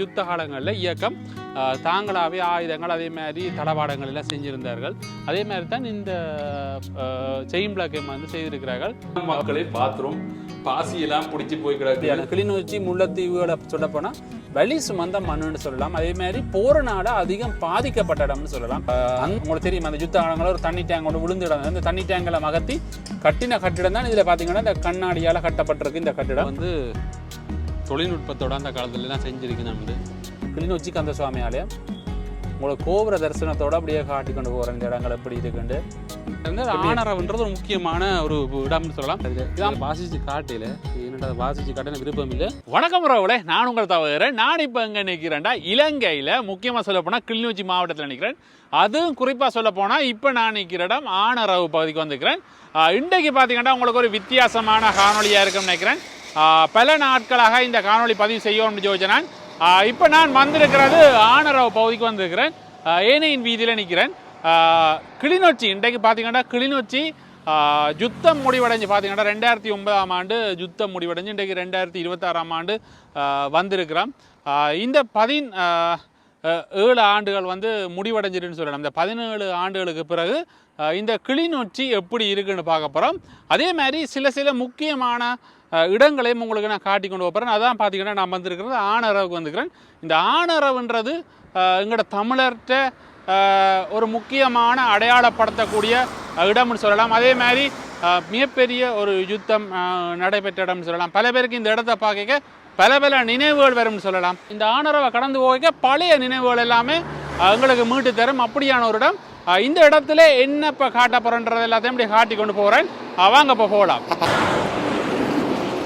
யுத்த காலங்களில் இயக்கம் தாங்களாகவே ஆயுதங்கள் அதே மாதிரி தளவாடங்கள் எல்லாம் செஞ்சிருந்தார்கள். அதே மாதிரி தான் இந்த செயின் பிளாக்கையும் வந்து செய்திருக்கிறார்கள். மக்களின் பாத்ரூம் பாசியெல்லாம் பிடிச்சி போய் கிடக்கு கிளிநொச்சி முல்லைத்தீவுகளை சொல்ல போனால் வலி சுமந்த மண்ணுன்னு சொல்லலாம். அதே மாதிரி போறனால அதிகம் பாதிக்கப்பட்ட இடம்னு சொல்லலாம். உங்களுக்கு தெரியும் அந்த யுத்த காலங்களில் ஒரு தண்ணி டேங்க் ஒன்று விழுந்து இடம் அந்த தண்ணி டேங்கில் மகத்தி கட்டின கட்டிடம் தான் இதில் பார்த்தீங்கன்னா இந்த கண்ணாடியால் கட்டப்பட்டிருக்கு இந்த கட்டிடம். வந்து தொழில்நுட்பத்தோட அந்த காலத்துலலாம் செஞ்சிருக்கு நம்ம கிளிநொச்சி கந்த சுவாமி ஆலயம் உங்களுக்கு கோபுர தரிசனத்தோட அப்படியே காட்டி கொண்டு போகிற இந்த இடங்கள் எப்படி இருக்குண்டு? ஆனரவுன்றது ஒரு முக்கியமான ஒரு இடம்னு சொல்லலாம். இதான் வாசிச்சு காட்டையில் என்னடா வாசிச்சு காட்ட விருப்பம் இல்லை. வணக்கம் உறவுகளே நான் உங்களை தவிர நான் இப்போ எங்கே நிற்கிறேன்டா இலங்கையில் முக்கியமாக சொல்ல போனால் கிளிநொச்சி மாவட்டத்தில் நிற்கிறேன் அதுவும் குறிப்பாக சொல்ல போனால் இப்போ நான் நிற்கிற இடம் ஆனரவு பகுதிக்கு வந்திருக்கிறேன். ஆஹ் இன்றைக்கு பார்த்தீங்கன்னா உங்களுக்கு ஒரு வித்தியாசமான காணொலியாக இருக்கும்னு நினைக்கிறேன். பல நாட்களாக இந்த காணொலி பதிவு செய்யணும்னு யோஜனான் இப்போ நான் வந்திருக்கிறது ஆனரவ் பகுதிக்கு வந்திருக்கிறேன். ஏனையின் வீதியில் நிற்கிறேன் கிளிநொச்சி இன்றைக்கு பார்த்தீங்கன்னா கிளிநொச்சி யுத்தம் முடிவடைஞ்சு பார்த்தீங்கன்னா ரெண்டாயிரத்தி ஒன்பதாம் ஆண்டு யுத்தம் முடிவடைஞ்சு இன்றைக்கு ரெண்டாயிரத்தி இருபத்தாறாம் ஆண்டு வந்திருக்கிறோம். இந்த பதின் ஏழு ஆண்டுகள் வந்து முடிவடைஞ்சிருன்னு சொல்லணும் இந்த பதினேழு ஆண்டுகளுக்கு பிறகு இந்த கிளிநொச்சி எப்படி இருக்குன்னு பார்க்க போகிறோம் அதே மாதிரி சில சில முக்கியமான இடங்களையும் உங்களுக்கு நான் காட்டி கொண்டு போகிறேன் அதான் பார்த்தீங்கன்னா நான் வந்திருக்கிறது ஆணரவுக்கு வந்துக்கிறேன் இந்த ஆணரவுன்றது எங்களோட தமிழர்கிட்ட ஒரு முக்கியமான அடையாளப்படுத்தக்கூடிய இடம்னு சொல்லலாம். அதே மாதிரி மிகப்பெரிய ஒரு யுத்தம் நடைபெற்ற இடம்னு சொல்லலாம். பல பேருக்கு இந்த இடத்த பார்க்க பல பல நினைவுகள் வரும்னு சொல்லலாம். இந்த ஆனரவை கடந்து போக பழைய நினைவுகள் எல்லாமே எங்களுக்கு மீட்டு தரும். அப்படியான ஒரு இடம். இந்த இடத்துல என்ன இப்போ காட்டப்போகிறேன்றது எல்லாத்தையும் இப்படி காட்டி கொண்டு போகிறேன் வாங்க இப்போ போகலாம்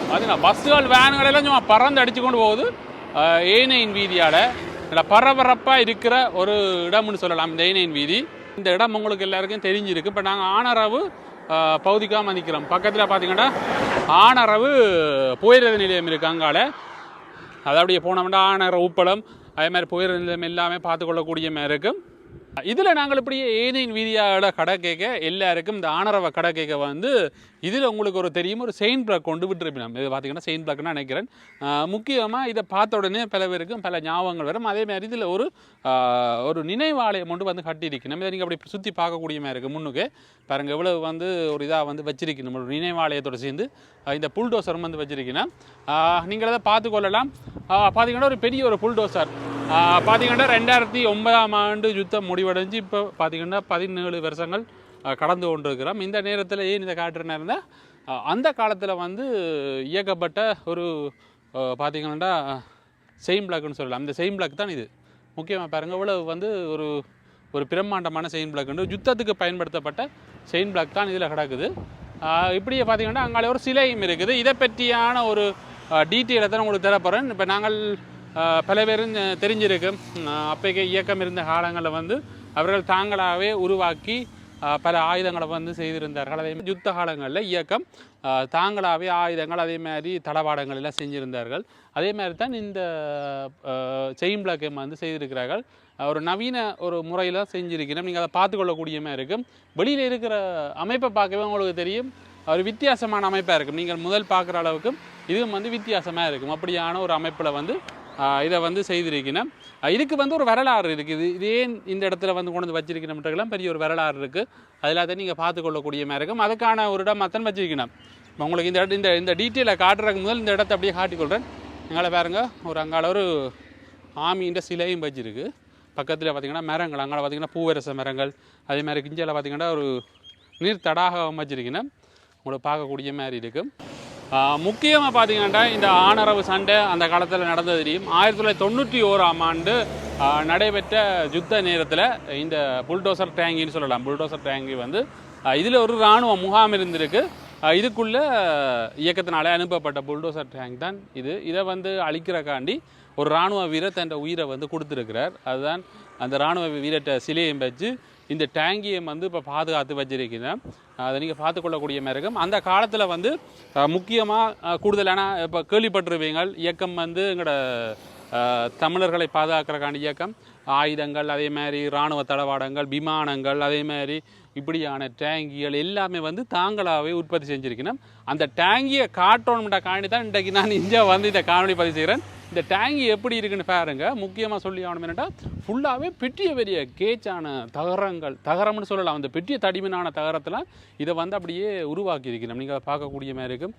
பார்த்தீங்கன்னா பஸ்ஸுகள் வேன்கள் எல்லாம் சும்மா பறந்து அடித்து கொண்டு போகுது. ஏனையின் வீதியால். நல்லா பரபரப்பாக இருக்கிற ஒரு இடம்னு சொல்லலாம். இந்த ஏனையின் வீதி. இந்த இடம் உங்களுக்கு எல்லாருக்கும் தெரிஞ்சிருக்கு. இப்போ நாங்கள் ஆனரவு அஹ், பகுதிக்காக நிற்கிறோம் பக்கத்தில் பார்த்தீங்கன்னா ஆனரவு புயரது நிலையம் இருக்குது அங்கால. அது அப்படியே போனோம்னா ஆனரவு உப்பளம் அதே மாதிரி புயல் நிலையம் எல்லாமே பார்த்துக்கொள்ளக்கூடிய மாதிரி இருக்கும். இதில் நாங்கள் இப்படியே ஏனையின் வீதியோட கடை கேட்க எல்லாருக்கும் இந்த ஆனரவ கடை கேட்க வந்து இதில் உங்களுக்கு ஒரு தெரியும் ஒரு செயின் பிளாக் கொண்டு விட்டுருப்பினோம். இது பார்த்தீங்கன்னா செயின் பிளாக்னு நினைக்கிறேன். முக்கியமாக இதை பார்த்த உடனே பல பேருக்கும் பல ஞாபகங்கள் வரும். அதே மாதிரி இதில் ஒரு ஒரு நினைவாலயம் கொண்டு வந்து கட்டியிருக்கணும். இதை நீங்கள் அப்படி சுற்றி பார்க்கக்கூடிய மாதிரி இருக்குது முன்னுக்கு. பாருங்க இவ்வளவு வந்து ஒரு இதாக வந்து வச்சிருக்கணும். ஒரு நினைவாலயத்தோடு சேர்ந்து இந்த புல்டோசரும் வந்து வச்சிருக்கணும். நீங்கள் அதை பார்த்து கொள்ளலாம். பார்த்தீங்கன்னா ஒரு பெரிய ஒரு புல்டோசர். பார்த்திங்கன்னா ரெண்டாயிரத்தி ஒன்பதாம் ஆண்டு யுத்தம் முடிவடைஞ்சு இப்போ பார்த்தீங்கன்னா பதினேழு வருஷங்கள் கடந்து கொண்டிருக்கிறோம். இந்த நேரத்தில் ஏன் இதை காட்டுறேன்னா இருந்தால் அந்த காலத்தில் வந்து இயக்கப்பட்ட ஒரு பார்த்திங்கன்னா செயின் பிளாக்னு சொல்லலாம். அந்த செயின் பிளாக் தான் இது. முக்கியமாக பாருங்கள் இவ்வளவு வந்து ஒரு ஒரு பிரம்மாண்டமான செயின் பிளாக் உண்டு யுத்தத்துக்கு பயன்படுத்தப்பட்ட செயின் பிளாக் தான் இதில் கிடக்குது. இப்படியே பார்த்தீங்கன்னா அங்காலே ஒரு சிலையும் இருக்குது. இதை பற்றியான ஒரு டீட்டெயிலை தான் உங்களுக்கு தரப்போகிறேன் இப்போ நாங்கள் பல பேரும் தெரிஞ்சிருக்கு. அப்பைக்கே அப்போக்கே இயக்கம் இருந்த காலங்களில் வந்து அவர்கள் தாங்களாகவே உருவாக்கி பல ஆயுதங்களை வந்து செய்திருந்தார்கள். அதே மாதிரி யுத்த காலங்களில் இயக்கம் தாங்களாகவே ஆயுதங்கள் அதே மாதிரி தளவாடங்கள் எல்லாம் அதே மாதிரி தான் இந்த செயின் பிளாக்கையும் வந்து செய்திருக்கிறார்கள். ஒரு நவீன ஒரு முறையில் செஞ்சிருக்கணும் நீங்கள் அதை பார்த்துக்கொள்ளக்கூடிய மாதிரி இருக்கும். வெளியில் இருக்கிற அமைப்பை பார்க்கவே உங்களுக்கு தெரியும். ஒரு வித்தியாசமான அமைப்பாக இருக்கும். நீங்கள் முதல் பார்க்குற அளவுக்கும் இதுவும் வந்து வித்தியாசமாக இருக்கும். அப்படியான ஒரு அமைப்பில் வந்து இதை வந்து செய்திருக்கணும் இதுக்கு வந்து ஒரு வரலாறு இருக்குது இது ஏன் இந்த இடத்துல வந்து கொண்டு வந்து வச்சிருக்கணும்ன்றதுலாம் பெரிய ஒரு வரலாறு இருக்குது அதில் அதை நீங்கள் பார்த்துக்கொள்ளக்கூடிய மாதிரி இருக்கும். அதுக்கான ஒரு இடம் மத்தன் வச்சிருக்கணும் இப்போ உங்களுக்கு இந்த இடம் இந்த இந்த டீட்டெயிலை காட்டுறதுக்கு முதல் இந்த இடத்த அப்படியே காட்டிக்கொள்கிறேன் எங்களை பாருங்க ஒரு அங்கால ஒரு ஆமின்ற சிலையும் வச்சிருக்கு. பக்கத்தில் பார்த்திங்கன்னா மரங்கள் அங்கே பார்த்தீங்கன்னா பூவரச மரங்கள் அதே மாதிரி கிஞ்சால பார்த்திங்கன்னா ஒரு நீர் தடாகம் வச்சிருக்கணும் உங்களுக்கு பார்க்கக்கூடிய மாதிரி இருக்கும் முக்கியமாக பார்த்தீங்கன்னா இந்த ஆனரவு சண்டை அந்த காலத்தில் நடந்தது தெரியும். ஆயிரத்தி தொள்ளாயிரத்தி தொண்ணூற்றி ஓராம் ஆண்டு நடைபெற்ற யுத்த நேரத்தில் இந்த புல்டோசர் டேங்கின்னு சொல்லலாம். புல்டோசர் டேங்கி வந்து இதில் ஒரு இராணுவ முகாம் இருந்திருக்கு. இதுக்குள்ளே இதுக்குள்ள இயக்கத்தினாலே அனுப்பப்பட்ட புல்டோசர் டேங்க் தான் இது. இதை வந்து அழிக்கிறக்காண்டி ஒரு இராணுவ வீரர் தன் உயிரை வந்து கொடுத்துருக்கிறார். அதுதான் அந்த இராணுவ வீரர்கிட்ட சிலையும் வச்சு இந்த டேங்கியை வந்து இப்போ பாதுகாத்து வச்சிருக்கிறேன் அதை நீங்கள் பார்த்துக்கொள்ளக்கூடிய மாதிரி இருக்கும் அந்த காலத்தில் வந்து முக்கியமாக கூடுதலான இப்போ கேள்விப்பட்டிருவீங்க இயக்கம் வந்து எங்களோட தமிழர்களை பாதுகாக்கிறக்கான இயக்கம். ஆயுதங்கள் அதே மாதிரி இராணுவ தளவாடங்கள் விமானங்கள் அதே மாதிரி இப்படியான டேங்கிகள் எல்லாமே வந்து தாங்களாகவே உற்பத்தி செஞ்சுருக்கணும் அந்த டேங்கியை காட்டணும்ன்ற காணி தான் இன்றைக்கு நான் இங்கே வந்து இந்த காணொலி பதிவு செய்கிறேன். இந்த டேங்கி எப்படி இருக்குன்னு பாருங்க. முக்கியமாக சொல்லி ஆகணும் என்னென்னா ஃபுல்லாகவே பெரிய பெரிய கேச்சான தகரங்கள் தகரம்னு சொல்லலாம். அந்த பெரிய தடிமனான தகரத்தில் இதை வந்து அப்படியே உருவாக்கி இருக்கணும் நீங்கள் பார்க்கக்கூடிய மாதிரி இருக்கும்.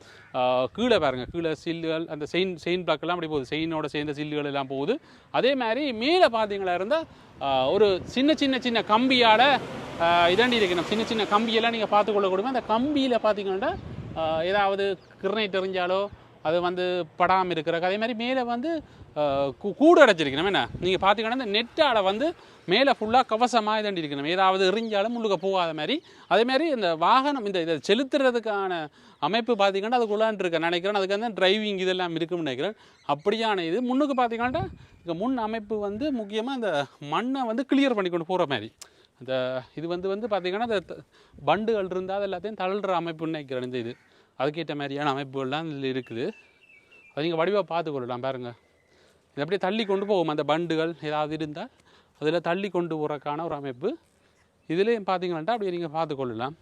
கீழே பாருங்கள் கீழே சில்லுகள் அந்த செயின் செயின் பிளாக்கெல்லாம் அப்படி போகுது. செயினோட சேர்ந்த சில்லுகள் எல்லாம் போகுது. அதே மாதிரி மேலே பார்த்தீங்களா இருந்தால் ஒரு சின்ன சின்ன சின்ன கம்பியால் இதாண்டி இருக்கணும். சின்ன சின்ன கம்பியெல்லாம் நீங்கள் பார்த்துக்கொள்ளக்கூடிய அந்த கம்பியில் பார்த்தீங்கன்னா ஏதாவது கிருணை தெரிஞ்சாலோ அது வந்து படாமல் இருக்கிறக்கு அதே மாதிரி மேலே வந்து கூ- கூடு அடைச்சிருக்கணும் என்ன? நீங்கள் பார்த்தீங்கன்னா இந்த நெட்டால் வந்து மேலே ஃபுல்லாக கவசமாக இதண்டி இருக்கணும் ஏதாவது எரிஞ்சாலும் முள்ளுக்க போகாத மாதிரி அதே மாதிரி இந்த வாகனம் இந்த இதை செலுத்துறதுக்கான அமைப்பு பார்த்திங்கன்னா அதுக்குள்ளான் இருக்க நினைக்கிறேன். அதுக்கு வந்து டிரைவிங் இதெல்லாம் இருக்கும்னு நினைக்கிறேன். அப்படியான இது. முன்னுக்கு பார்த்தீங்கன்னா இங்கே முன் அமைப்பு வந்து முக்கியமாக இந்த மண்ணை வந்து கிளியர் பண்ணி கொண்டு போகிற மாதிரி அந்த இது வந்து வந்து பார்த்தீங்கன்னா இந்த பண்டுகள் இருந்தால் அது எல்லாத்தையும் தள்ளுற அமைப்புன்னு நினைக்கிறேன் இந்த இது. அதுக்கேற்ற மாதிரியான அமைப்புகள்லாம் இதில் இருக்குது. அது நீங்கள் வடிவாக பார்த்துக்கொள்ளலாம் பாருங்கள் இது அப்படியே தள்ளி கொண்டு போகும் அந்த பண்டுகள் ஏதாவது இருந்தால் அதில் தள்ளி கொண்டு போகிறக்கான ஒரு அமைப்பு. இதுலேயும் பார்த்தீங்கன்னா அப்படியே நீங்கள் பார்த்துக்கொள்ளலாம்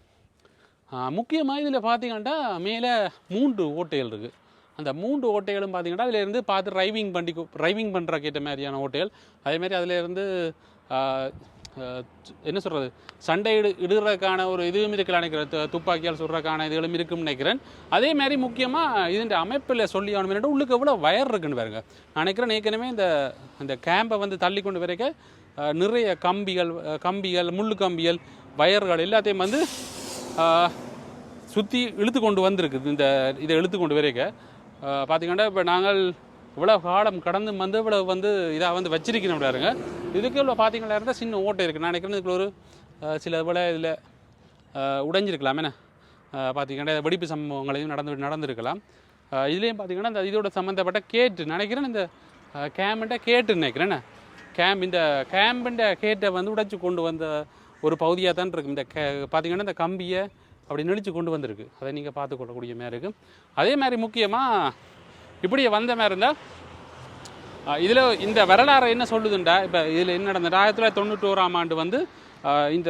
முக்கியமாக இதில் பார்த்தீங்கன்னா மேலே மூன்று ஓட்டைகள் இருக்குது அந்த மூன்று ஓட்டைகளும் பார்த்தீங்கன்னா அதில் இருந்து பார்த்து ட்ரைவிங் பண்ணி ட்ரைவிங் பண்ணுறக்கு ஏற்ற மாதிரியான ஓட்டைகள். அதேமாதிரி அதிலேருந்து என்ன சொல்கிறது சண்டை இடு இடுறதுக்கான ஒரு இதுவும் இருக்கலாம் நினைக்கிறேன் துப்பாக்கியால் சுடுறதுக்கான இதுகளும் இருக்கும்னு நினைக்கிறேன். அதே மாதிரி முக்கியமாக இதுன்ற அமைப்பில் சொல்லி ஆகணும் உள்ளுக்கு எவ்வளோ வயர் இருக்குன்னு பாருங்க. நான் நினைக்கிறேன் ஏற்கனவே இந்த இந்த கேம்பை வந்து தள்ளி கொண்டு வரைக்க நிறைய கம்பிகள் கம்பிகள் முள்ளு கம்பிகள் வயர்கள் எல்லாத்தையும் வந்து சுற்றி இழுத்து கொண்டு வந்திருக்குது. இந்த இதை இழுத்து கொண்டு வரைக்க. பார்த்தீங்கன்னா இப்போ நாங்கள் இவ்வளோ காலம் கடந்து வந்து இவ்வளோ வந்து இதாக வந்து வச்சிருக்கணும் பாருங்க. இதுக்கு இவ்வளோ பார்த்தீங்களா இருந்தால் சின்ன ஓட்டை இருக்குது நான் நினைக்கிறேன் இதுக்குள்ள ஒரு சில போல் இதில் உடைஞ்சிருக்கலாம். என்ன? பார்த்தீங்கன்னா வெடிப்பு சம்பவங்களையும் நடந்து நடந்திருக்கலாம். இதுலேயும் பார்த்தீங்கன்னா இந்த இதோட சம்மந்தப்பட்ட கேட்டு நினைக்கிறேன் இந்த கேம்ட்ட கேட்டு நினைக்கிறேன். என்ன? கேம்ப் இந்த கேம்பிൻ്റെ கேட்டை வந்து உடைச்சி கொண்டு வந்த ஒரு பகுதியாக தான் இருக்கும் இந்த கே பார்த்தீங்கன்னா இந்த கம்பியை அப்படி நெளிச்சு கொண்டு வந்திருக்கு. அதை நீங்கள் பார்த்து கொள்ளக்கூடிய மாதிரி இருக்கும் அதே மாதிரி முக்கியமாக இப்படி வந்த மாதிரி இருந்தால் இதில் இந்த வரலாறு என்ன சொல்லுதுண்டா? இப்போ இதில் என்ன நடந்தது? ஆயிரத்தி தொள்ளாயிரத்தி தொண்ணூற்றி ஓராம் ஆண்டு வந்து இந்த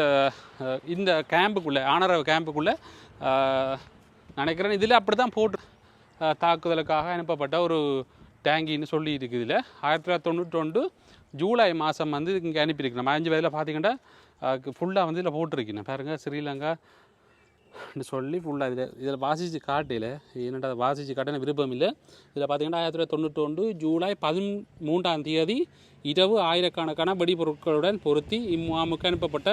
இந்த கேம்புக்குள்ளே ஆனரவ கேம்புக்குள்ளே நினைக்கிறேன் இதில் அப்படி தான் போட்டு தாக்குதலுக்காக அனுப்பப்பட்ட ஒரு டேங்கின்னு சொல்லி இருக்குது இதில். ஆயிரத்தி தொள்ளாயிரத்தி தொண்ணூற்றி ஒன்று ஜூலை மாதம் வந்து இங்கே அனுப்பியிருக்கேன் நம்ம அஞ்சு வயதில் பார்த்தீங்கன்னா ஃபுல்லாக வந்து இதில் போட்டிருக்கேன் பாருங்கள் ஸ்ரீலங்கா சொல்லி ஃபுல்லாக இதில் இதில் வாசித்து காட்டையில் என்னடா வாசித்து காட்டின விருப்பம் இல்லை. இதில் பார்த்தீங்கன்னா ஆயிரத்தி தொள்ளாயிரத்தி தொண்ணூற்றி ஒன்று ஜூலை பதிமூன்றாம் தேதி இரவு ஆயிரக்கணக்கான வெடிபொருட்களுடன் பொருத்தி இம்முகாமுக்கு அனுப்பப்பட்ட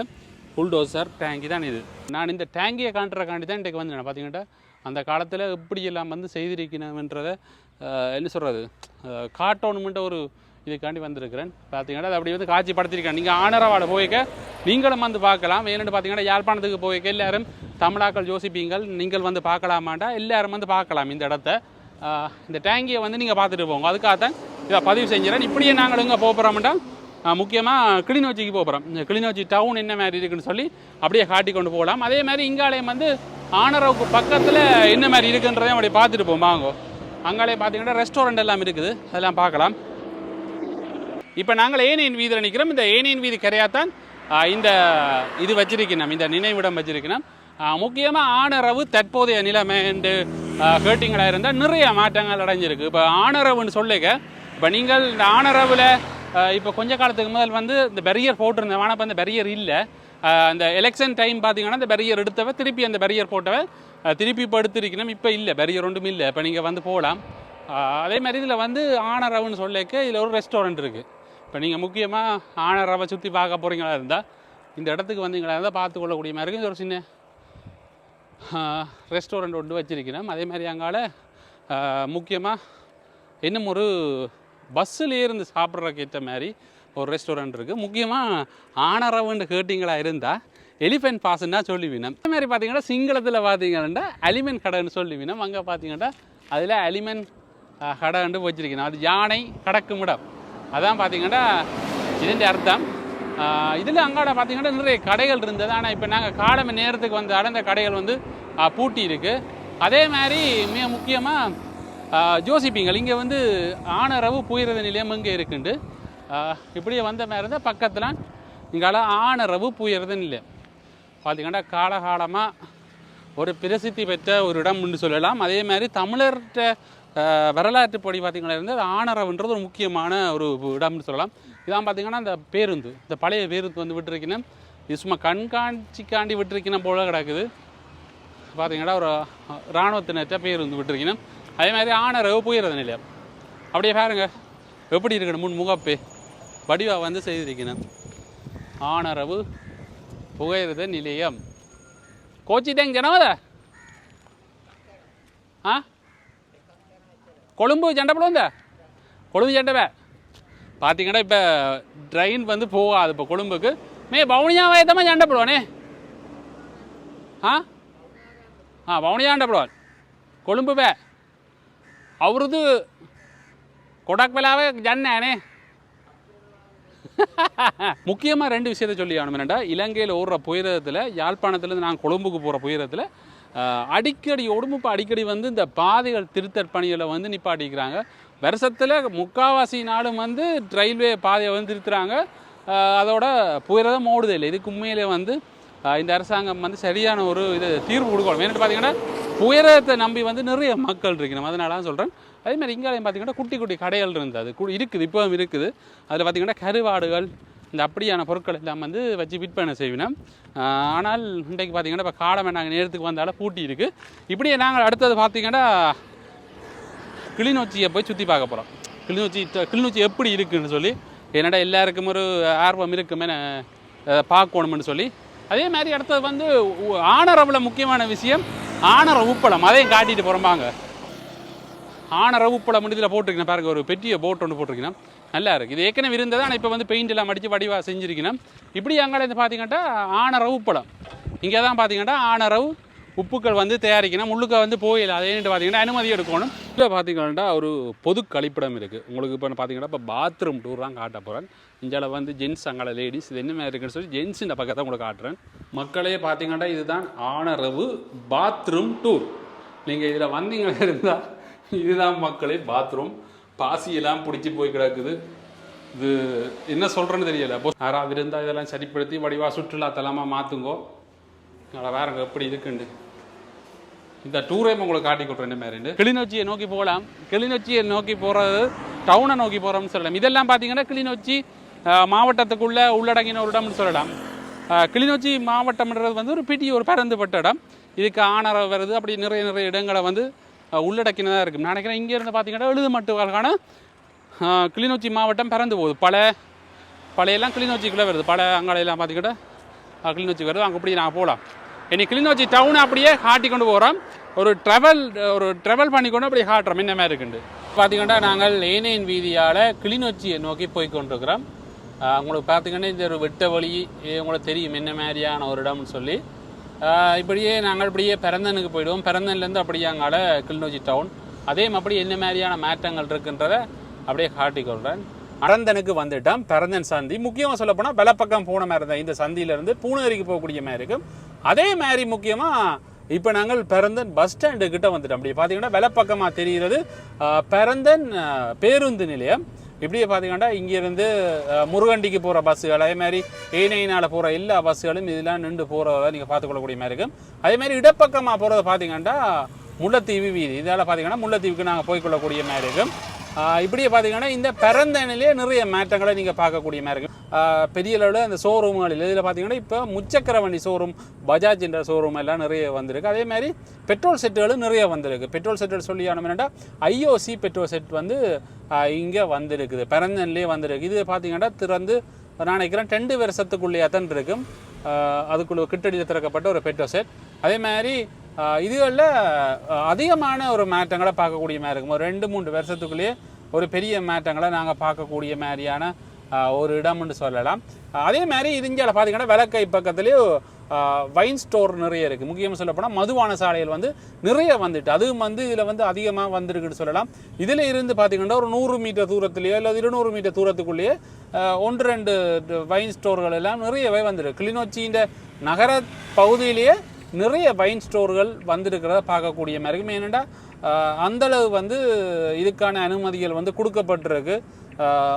புல்டோசர் டேங்கி தான் இது. நான் இந்த டேங்கியை காட்டுறக்காண்டி தான் இன்றைக்கு வந்து பார்த்தீங்கன்னா அந்த காலத்தில் எப்படியெல்லாம் வந்து செய்திருக்கணுன்றதை என்ன சொல்கிறது காட்டணுமென்ற ஒரு இதுக்காண்டி வந்திருக்கிறேன். பார்த்தீங்கன்னா அது அப்படி வந்து காட்சி படுத்திருக்கேன் நீங்கள் ஆனரவாட போய்க்க நீங்களும் வந்து பார்க்கலாம். ஏன்னு பார்த்தீங்கன்னா யாழ்ப்பாணத்துக்கு போய்க்க எல்லாரும் தமிழாக்கள் யோசிப்பீங்கள். நீங்கள் வந்து பார்க்கலாமாண்டா? எல்லாரும் வந்து பார்க்கலாம் இந்த இடத்த. இந்த டேங்கியை வந்து நீங்கள் பார்த்துட்டு போங்க. அதுக்காகத்தான் இதை பதிவு செஞ்சுறேன். இப்படியே நாங்கள் எங்கே போகிறோம்டா முக்கியமாக கிளிநொச்சிக்கு போகிறோம் இந்த கிளிநொச்சி டவுன் என்ன மாதிரி இருக்குன்னு சொல்லி அப்படியே காட்டி கொண்டு போகலாம். அதே மாதிரி இங்காலயம் வந்து ஆனரவுக்கு பக்கத்தில் என்ன மாதிரி இருக்குன்றதையும் அப்படியே பார்த்துட்டு போவோம். வாங்கோ. அங்காலே பார்த்தீங்கன்னா ரெஸ்டாரண்ட் எல்லாம் இருக்குது. அதெல்லாம் பார்க்கலாம். இப்போ நாங்கள் ஏனையின் வீதியில் நிற்கிறோம். இந்த ஏனையின் வீதி கரையாத்தான் இந்த இது வச்சிருக்கணும் இந்த நினைவிடம் வச்சிருக்கணும் முக்கியமாக ஆனரவு தற்போதைய நிலைமை என்று கேட்டிங்களாக இருந்தால் நிறைய மாற்றங்கள் அடைஞ்சிருக்கு. இப்போ ஆனரவுன்னு சொல்லுங்க. இப்போ நீங்கள் இந்த ஆனரவில் இப்போ கொஞ்ச காலத்துக்கு முதல் வந்து இந்த பெரியர் போட்டிருந்தேன் ஆனால் இப்போ அந்த பெரியர் இல்லை. அந்த எலெக்ஷன் டைம் பார்த்தீங்கன்னா அந்த பெரியர் எடுத்தவ திருப்பி அந்த பெரியர் போட்டவ திருப்பி இப்போ எடுத்திருக்கணும். இப்போ இல்லை பெரியர் ஒன்றும் இல்லை. இப்போ நீங்கள் வந்து போகலாம் அதே மாதிரி இதில் வந்து ஆனரவுன்னு சொல்லிக்க இதில் ஒரு ரெஸ்டாரண்ட் இருக்குது இப்போ நீங்கள் முக்கியமாக ஆனரவை சுற்றி பார்க்க போகிறீங்களா இருந்தால் இந்த இடத்துக்கு வந்தீங்களா இருந்தால் பார்த்து கொள்ளக்கூடிய மாதிரி இருக்குது. ஒரு சின்ன ரெஸ்டாரண்ட் ஒன்று வச்சுருக்கிறோம் அதே மாதிரி அங்கால முக்கியமாக இன்னும் ஒரு பஸ்ஸில் இருந்து சாப்பிட்றதுக்கு ஏற்ற மாதிரி ஒரு ரெஸ்டாரண்ட் இருக்குது. முக்கியமாக ஆனரவுன்னு கேட்டிங்களா இருந்தால் எலிஃபென்ட் பாஸ்ன்னா சொல்லிவினம் அதே மாதிரி பார்த்தீங்கன்னா சிங்களத்தில் பார்த்தீங்கன்னா அலிமெண்ட் கடைன்னு சொல்லிவினம் அங்கே பார்த்தீங்கன்னா அதில் அலிமெண்ட் கடைன்னு வச்சுருக்கணும் அது யானை கடக்கும் இடம். அதான் பார்த்தீங்கன்னா இதுன்ற அர்த்தம். இதில் அங்காட பார்த்தீங்கன்னா நிறைய கடைகள் இருந்தது. ஆனால் இப்போ நாங்கள் காலம நேரத்துக்கு வந்த அந்த கடைகள் வந்து பூட்டி இருக்குது அதே மாதிரி மிக முக்கியமாக ஜோசிப்பிங்கள். இங்கே வந்து ஆனரவு புயிரத நிலையம் இங்கே இருக்குண்டு. இப்படியே வந்த மாதிரி இருந்தால் பக்கத்தில் இங்கால ஆனரவு புயிரத நிலையம். பார்த்தீங்கன்னா காலகாலமாக ஒரு பிரசித்தி பெற்ற ஒரு இடம்னு சொல்லலாம். அதே மாதிரி தமிழர்கிட்ட வரலாற்று படி பார்த்திங்கன்னா இருந்து அது ஆனரவுன்றது ஒரு முக்கியமான ஒரு இடம்னு சொல்லலாம். இதான் பார்த்தீங்கன்னா இந்த பேருந்து இந்த பழைய பேருந்து வந்து விட்டுருக்கணும் இது சும்மா கண்காட்சிக்காண்டி விட்டுருக்கணும் போல கிடக்குது. பார்த்தீங்கன்னா ஒரு இராணுவத்தினற்ற பேருந்து விட்டுருக்கணும் அதே மாதிரி ஆனரவு போயிடுறது நிலையம். அப்படியே பாருங்க எப்படி இருக்கணும் முன் முகப்பே வடிவா வந்து செய்திருக்கணும் ஆனரவு புகையிரத நிலையம். கோச்சி தேங்க ஜனவத? ஆ? கொழும்பு ஜெண்டை போடுவோம் இந்த. கொழும்பு ஜண்டவே பார்த்தீங்கன்னா இப்போ ட்ரெயின் வந்து போகாது இப்போ கொழும்புக்கு. மே பவுனியா வயதமாக ஜண்டப்படுவானே ஆ? ஆ பவுனியா கொழும்பு வே. அவரது கொடாக் விலாவே ஜன்னே. முக்கியமாக ரெண்டு விஷயத்தை சொல்லி ஆகணும் என்னென்னா இலங்கையில் ஓடுற புயரத்தில் யாழ்ப்பாணத்துலேருந்து நாங்கள் கொழும்புக்கு போகிற புயரத்தில் அடிக்கடி உடம்பு அடிக்கடி வந்து இந்த பாதைகள் திருத்தற் பணிகளை வந்து நிப்பாட்டிக்கிறாங்க. வருஷத்தில் முக்காவாசி நாடும் வந்து ரயில்வே பாதையை வந்து திருத்துறாங்க. அதோட புயலதான் ஓடுதே இல்லை. இதுக்கு உண்மையிலே வந்து இந்த அரசாங்கம் வந்து சரியான ஒரு இது தீர்வு கொடுக்கணும். ஏன்னு பார்த்தீங்கன்னா புயரத்தை நம்பி வந்து நிறைய மக்கள் இருக்கணும் அதனால தான் சொல்கிறேன் அதே மாதிரி இங்காலையும் பார்த்தீங்கன்னா குட்டி குட்டி கடைகள் இருந்தது. அது இருக்குது. இப்போவும் இருக்குது. அதில் பார்த்தீங்கன்னா கருவாடுகள் இந்த அப்படியான பொருட்கள் எல்லாம் வந்து வச்சு விற்பனை செய்வினோம். ஆனால் இன்றைக்கு பார்த்தீங்கன்னா இப்போ காலமே நாங்கள் நேரத்துக்கு வந்தாலும் பூட்டி இருக்குது இப்படியே நாங்கள் அடுத்தது பார்த்தீங்கன்னா கிளிநொச்சியை போய் சுற்றி பார்க்க போகிறோம் கிளிநொச்சி கிளிநொச்சி எப்படி இருக்குன்னு சொல்லி என்னடா எல்லாருக்கும் ஒரு ஆர்வம் இருக்குமே பார்க்கணும்னு சொல்லி. அதே மாதிரி அடுத்தது வந்து ஆணரவில் ஆனரவில் முக்கியமான விஷயம் ஆனர உப்பளம். அதையும் காட்டிட்டு போகிறோம்பாங்க ஆனர உப்பளம் இதில் போட்டிருக்கேன் பாருங்க ஒரு பெட்டியை போட் ஒன்று போட்டிருக்கேன். நல்லா இருக்குது இது ஏற்கனவே இருந்தது ஆனால் இப்போ வந்து பெயிண்ட் எல்லாம் அடித்து வடிவாக செஞ்சுருக்கணும். இப்படி அங்கே இருந்து பார்த்தீங்கன்னா ஆனரவு பழம். இங்கே தான் பார்த்தீங்கன்னா ஆனரவு உப்புக்கள் வந்து தயாரிக்கணும். முள்ளுக்க வந்து போயில அதேன்ட்டு பார்த்தீங்கன்னா அனுமதி எடுக்கணும். இல்லை பார்த்தீங்கன்னா ஒரு பொது கழிப்பிடம் இருக்குது உங்களுக்கு இப்போ பார்த்தீங்கன்னா இப்போ பாத்ரூம் டூர் தான் காட்ட போகிறேன் இந்தியாவில் வந்து ஜென்ஸ் அங்கே லேடிஸ் இது என்ன மாதிரி இருக்குன்னு சொல்லி ஜென்ஸ் இந்த பக்கத்தை உங்களுக்கு காட்டுறேன். மக்களே பார்த்தீங்கன்னா இதுதான் ஆனரவு பாத்ரூம் டூர் நீங்கள் இதில் வந்தீங்க இருந்தால் இதுதான் மக்களே பாத்ரூம் பாசியெல்லாம் பிடிச்சி போய் கிடக்குது. இது என்ன சொல்கிறேன்னு தெரியல. அப்போ யாராவது இருந்தால் இதெல்லாம் சரிப்படுத்தி வடிவா சுற்றுலா தலமாக மாற்றுங்கோ அதை வேறங்க எப்படி இருக்குண்டு இந்த டூரே உங்களுக்கு காட்டி கொடுறேன் மாதிரி கிளிநொச்சியை நோக்கி போகலாம். கிளிநொச்சியை நோக்கி போகிறது டவுனை நோக்கி போகிறோம்னு சொல்லலாம். இதெல்லாம் பார்த்தீங்கன்னா கிளிநொச்சி மாவட்டத்துக்குள்ளே உள்ளடங்கின ஒரு இடம்னு சொல்லலாம் கிளிநொச்சி மாவட்டம்ன்றது வந்து ஒரு பிடி ஒரு பரந்துபட்ட இடம். இதுக்கு ஆனர வருது. அப்படி நிறைய நிறைய இடங்களை வந்து உள்ளடக்கினதாக இருக்கும் நான் நினைக்கிறேன் இங்கேருந்து பார்த்தீங்கன்னா எழுதுமட்டுக்கான கிளிநொச்சி மாவட்டம் பிறந்து போகுது. பல பழையெல்லாம் கிளிநொச்சிக்குள்ளே வருது. பல அங்காளையெல்லாம் பார்த்துக்கிட்டா கிளிநொச்சி வருது. அங்கே அப்படி நாங்கள் போகலாம் இனி கிளிநொச்சி டவுன் அப்படியே காட்டி கொண்டு போகிறோம் ஒரு ட்ராவல் ஒரு ட்ராவல் பண்ணிக்கொண்டு அப்படியே காட்டுறோம். என்ன மாதிரி இருக்குண்டு பார்த்திங்கன்னா நாங்கள் ஏனையின் வீதியால் கிளிநொச்சியை நோக்கி போய் கொண்டிருக்கிறோம். உங்களுக்கு பார்த்திங்கன்னா இந்த ஒரு வெட்ட வழி இது உங்களுக்கு தெரியும். என்ன மாதிரியான ஒரு இடம்னு சொல்லி. இப்படியே நாங்கள் இப்படியே பிறந்தனுக்கு போயிடுவோம். பிறந்தன்லேருந்து அப்படியே அங்கால கிளிநொச்சி டவுன் அதே மாதிரி என்ன மாதிரியான மாற்றங்கள் இருக்குன்றதை அப்படியே காட்டிக்கொள்கிறேன் அரந்தனுக்கு வந்துட்டோம் பிறந்தன் சந்தி. முக்கியமாக சொல்ல போனால் பலப்பக்கம் போன மாதிரி தான். இந்த சந்தியிலேருந்து பூனேரிக்கு போகக்கூடிய மாதிரி இருக்கும். அதே மாதிரி முக்கியமாக இப்போ நாங்கள் பிறந்தன் பஸ் ஸ்டாண்டு கிட்ட வந்துட்டோம். அப்படி பார்த்தீங்கன்னா வலப்பக்கமாக தெரிகிறது பிறந்தன் பேருந்து நிலையம். இப்படியே பார்த்தீங்கன்னா இங்கேருந்து முருகண்டிக்கு போகிற பஸ்ஸுகள் அதே மாதிரி ஏனையினால் போகிற எல்லா பஸ்ஸுகளும் இதெல்லாம் நின்று போகிறத நீங்கள் பார்த்துக்கொள்ளக்கூடிய மாதிரி இருக்கும். அதே மாதிரி இடப்பக்கமாக போகிறத பார்த்தீங்கன்னா முல்லைத்தீவு வீதி. இதால் பார்த்தீங்கன்னா முல்லைத்தீவுக்கு நாங்கள் போய்க்கொள்ளக்கூடிய மாதிரி இருக்கும். இப்படியே பார்த்தீங்கன்னா இந்த பிறந்தனிலே நிறைய மாற்றங்களை நீங்கள் பார்க்கக்கூடிய மாதிரி இருக்கும் பெரிய அளவில் அந்த ஷோரூம்களில் இதில் பார்த்தீங்கன்னா இப்போ முச்சக்கர வண்டி ஷோரூம் பஜாஜ் என்ற ஷோரூம் எல்லாம் நிறைய வந்திருக்கு. அதே மாதிரி பெட்ரோல் செட்டுகளும் நிறைய வந்திருக்கு. பெட்ரோல் செட்டுகள் சொல்லி என்னென்னா ஐஓசி பெட்ரோல் செட் வந்து இங்கே வந்திருக்குது. பிறந்தனிலே வந்திருக்கு. இது பார்த்தீங்கன்னா திறந்து நான் நினைக்கிறேன் ரெண்டு வருஷத்துக்குள்ளேயே தான் இருக்கும் அதுக்குள்ள கிட்டடி திறக்கப்பட்ட ஒரு பெட்ரோல் செட் அதே மாதிரி இதுகளில் அதிகமான ஒரு மாற்றங்களை பார்க்கக்கூடிய மாதிரி இருக்கும். ஒரு ரெண்டு மூன்று வருஷத்துக்குள்ளேயே ஒரு பெரிய மாற்றங்களை நாங்கள் பார்க்கக்கூடிய மாதிரியான ஒரு இடம்னு சொல்லலாம். அதே மாதிரி இதுஞ்சால பார்த்தீங்கன்னா விளக்கை பக்கத்துலேயும் வைன் ஸ்டோர் நிறைய இருக்குது முக்கியமாக சொல்லப்போனால் மதுவான சாலைகள் வந்து நிறைய வந்துட்டு அதுவும் வந்து இதில் வந்து அதிகமாக வந்திருக்குன்னு சொல்லலாம். இதில் இருந்து பார்த்தீங்கன்னா ஒரு நூறு மீட்டர் தூரத்துலேயோ இல்லை இருநூறு மீட்டர் தூரத்துக்குள்ளேயே ஒன்று ரெண்டு வைன் ஸ்டோர்கள் எல்லாம் நிறையவே வந்துருக்கு. கிளிநொச்சியின் நகர பகுதியிலேயே நிறைய வைன் ஸ்டோர்கள் வந்திருக்கிறத பார்க்கக்கூடிய மாதிரி. இருக்கும் ஏனெண்டா அந்தளவு வந்து இதுக்கான அனுமதிகள் வந்து கொடுக்கப்பட்டிருக்கு.